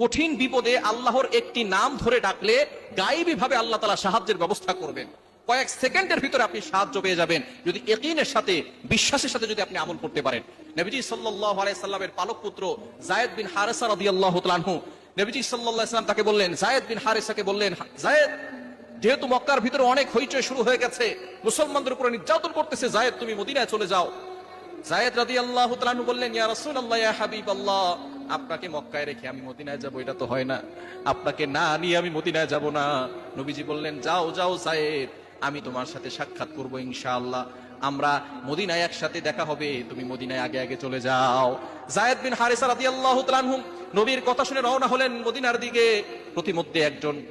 কঠিন বিপদে আল্লাহর একটি নাম ধরে ডাকলে গায়েবী ভাবে আল্লাহ তালা সাহায্যের ব্যবস্থা করবেন। কয়েক সেকেন্ডের ভিতরে আপনি সাহায্য পেয়ে যাবেন। যদি একিনের সাথে, বিশ্বাসের সাথে যদি আপনি আমল করতে পারেন। নবীজি সাল্লাহ আলাইসাল্লামের পালক পুত্র জায়েদ বিন হারেসা রদি আল্লাহ তালহু নবীজি সাল্লাহ ইসলাম তাকে বললেন, জায়েদ বিন হারেসাকে বললেন, জায়েদ, যেহেতু মক্কার ভিতরে অনেক হইচই শুরু হয়ে গেছে, মুসলমানদের উপরে নির্যাতন করতেছে, জায়েদ তুমি মদিনায় চলে যাও। জায়েদ রাদি আল্লাহ বললেন, ইয়া রাসূল আল্লাহ হাবিব আল্লাহ আপনাকে মক্কায় রেখে আমি মদিনায় যাব, এটা তো হয় না। আপনাকে না নিয়ে আমি মদিনায় যাব না। নবীজি বললেন, যাও যাও জায়েদ আমি তোমার সাথে সাক্ষাৎ করব ইনশাআল্লাহ। আমরা মদিনায় একসাথে দেখা হবে, তুমি মদিনায় আগে আগে চলে যাও। জায়েদ বিন হারিসা রাদিয়াল্লাহু তাআলা আনহু নবীর কথা শুনে রওনা হলেন মদিনার দিকে। প্রতিমধ্যে একজন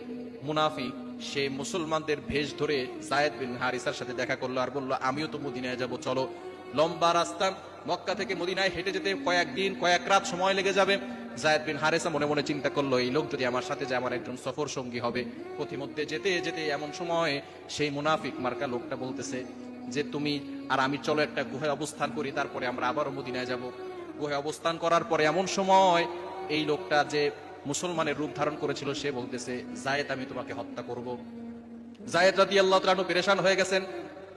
মুনাফি সে মুসলমানদের ভেষ ধরে জায়েদ বিন হারিসার সাথে দেখা করল আর বলল, আমিও তো মদিনায় যাব, চলো। লম্বা রাস্তা মক্কা থেকে মদিনায় হেঁটে যেতে কয়েকদিন, কয়েক রাত সময় লেগে যাবে। জায়েদ বিন হারেসা মনে মনে চিন্তা করল, এই লোক যদি আমার সাথে যায়, আমার একজন সফর সঙ্গী হবে। প্রতিমধ্যে যেতে যেতে এমন সময় সেই মুনাফিক মার্কা লোকটা বলতেছে যে, তুমি আর আমি চলো একটা গুহায় অবস্থান করি, তারপরে আমরা আবারও মদিনায় যাব। গুহায় অবস্থান করার পরে এমন সময় এই লোকটা যে মুসলমানের রূপ ধারণ করেছিল, সে বলতেছে, জায়েদ, আমি তোমাকে হত্যা করব। জায়েদ রাদি আল্লাহ পেরেশান হয়ে গেছেন।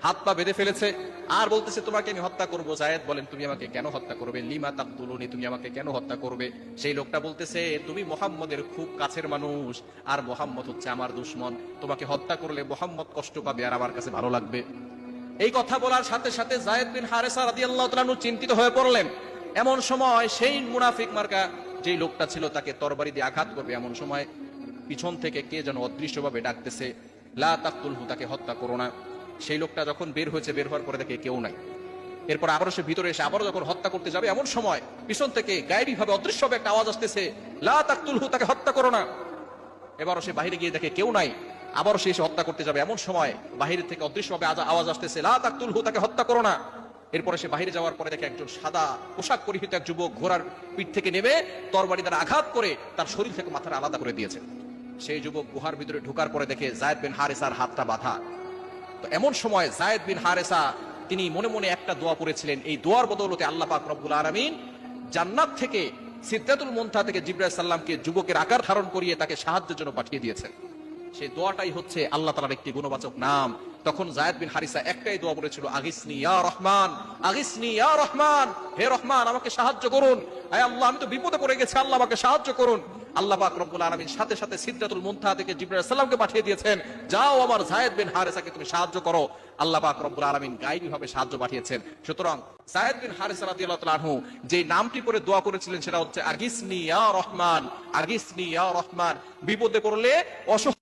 হাত পা বেঁধে ফেলেছে। আর বলতেছে, তোমাকে আমি হত্যা করব। জায়েদ বলেন, তুমি আমাকে কেন হত্যা করবে? লিমা তাকতুলুনি, তুমি আমাকে কেন হত্যা করবে? সেই লোকটা বলতেছে, তুমি মোহাম্মদের খুব কাছের মানুষ, আর মোহাম্মদ হচ্ছে আমার দুশ্মন। তোমাকে হত্যা করলে মোহাম্মদ কষ্ট পাবে আর আমার কাছে ভালো লাগবে। এই কথা বলার সাথে সাথে জায়েদ বিন হারেসা রাদিয়াল্লাহু তাআলা চিন্তিত হয়ে পড়লেন। এমন সময় সেই মুনাফিক মার্কা, যেই লোকটা ছিল, তাকে তরবারি দিয়ে আঘাত করবে এমন সময়, পিছন থেকে কে যেন অদৃশ্যভাবে ডাকতেছে, লা তাকতুলহু, তাকে হত্যা করো না। সেই লোকটা যখন বের হয়েছে, বের হওয়ার পরে দেখে কেউ নাই। এরপর আবারও সে ভিতরে এসে আবারও যখন হত্যা করতে যাবে, এমন সময় পিছন থেকে গায়েবী ভাবে অদৃশ্যভাবে একটা আওয়াজ আসতেছে, লা তাকতুলহু, তাকে হত্যা করো না। এবারও সে বাহিরে গিয়ে দেখে কেউ নাই। আবারও সে এসে হত্যা করতে যাবে, এমন সময় বাহিরে থেকে অদৃশ্যভাবে আজা- আওয়াজ আসতেছে, লা তাকতুলহু, তাকে হত্যা করো না। এরপরে সে বাহিরে যাওয়ার পরে দেখে একজন সাদা, পোশাক পরিহিত এক যুবক ঘোড়ার পিঠ থেকে নেমে তরবারি দ্বারা আঘাত করে তার শরীর থেকে মাথাটা আলাদা করে দিয়েছে। সেই যুবক গুহার ভিতরে ঢোকার পরে দেখে জায়েদ বিন হারেসার হাতটা বাঁধা। তো এমন সময় জায়েদ বিন হারেসা, তিনি মনে মনে একটা দোয়া পড়েছিলেন। এই দোয়ার বদৌলতে আল্লাহ পাক রব্বুল আলামিন জান্নাত থেকে সিদ্ধাতুল মুনতা থেকে জিব্রাইল সাল্লামকে যুবকের আকার ধারণ করিয়ে তাকে সাহায্যের জন্য পাঠিয়ে দিয়েছেন। সেই দোয়াটাই হচ্ছে আল্লাহ তালার একটি গুণবাচক নাম। তখন জায়েদ বিন হারিসা একটাই দোয়া বলেছিল, আগিসনি ইয়া রহমান, আগিসনি ইয়া রহমান, হে রহমান, আমাকে সাহায্য করুন। আয় আল্লাহ, আমি তো বিপদে পড়ে গেছি, আল্লাহ আমাকে সাহায্য করুন। আল্লাহ পাক রব্বুল আলামিন সাথে সাথে সিদ্ধাতুল মুনতাহা থেকে জিবরাইল সাল্লামকে পাঠিয়ে দিয়েছেন। যাও আমার জায়েদ বিন হারেসাকে তুমি সাহায্য করো। আল্লাহ পাক রব্বুল আলামিন গায়েবী ভাবে সাহায্য পাঠিয়েছেন। সুতরাং জায়েদ বিন হারেসা রাদিয়াল্লাহু আনহু যে নামটি করে দোয়া করেছিলেন সেটা হচ্ছে, আগিসনি ইয়া রহমান, আগিসনি ইয়া রহমান। বিপদে পড়লে অসহায়